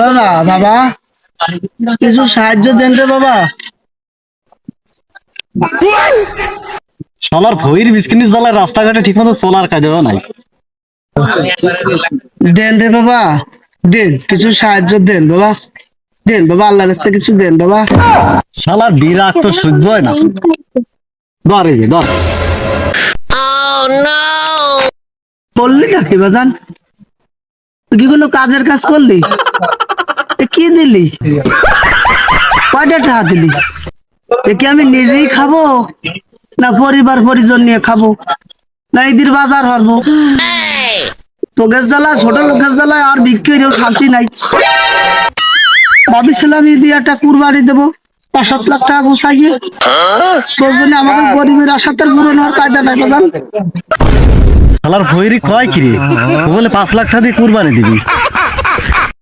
বাবা বাবা। কিছু সাহায্য দেন রে বাবা। শালার ভইর বিস্কিনি জ্বালায় রাস্তাঘাটে ঠিক মতো চলার কাজেও নাই। দেন রে বাবা। দেন কিছু সাহায্য দেন বাবা। দেন বাবা আল্লাহ রাস্তা কিছু দেন বাবা। শালার বিরাট তো সহ্য হয় না। ধর করলি নাকি বাজান? তুই কি কোনো কাজের কাজ করলি? কি দিলি? টাকা দিলি? কি আমি নিজেই খাব? না পরিবার পরিজন নিয়ে খাব? না ঈদের বাজার হরবো? ছোট লোকের জ্বালায় আর শান্তি নাই। ভাবিছিলাম একটা কুরবানি দেবো, পাঁচ সাত লাখ টাকা গুছাইয়ে। তোর জন্য গরিবের কায়দা নাই, বাজান। শালার ভইরি কয় কি বলে পাঁচ লাখ টাকা দিয়ে কুরবানি দিবি।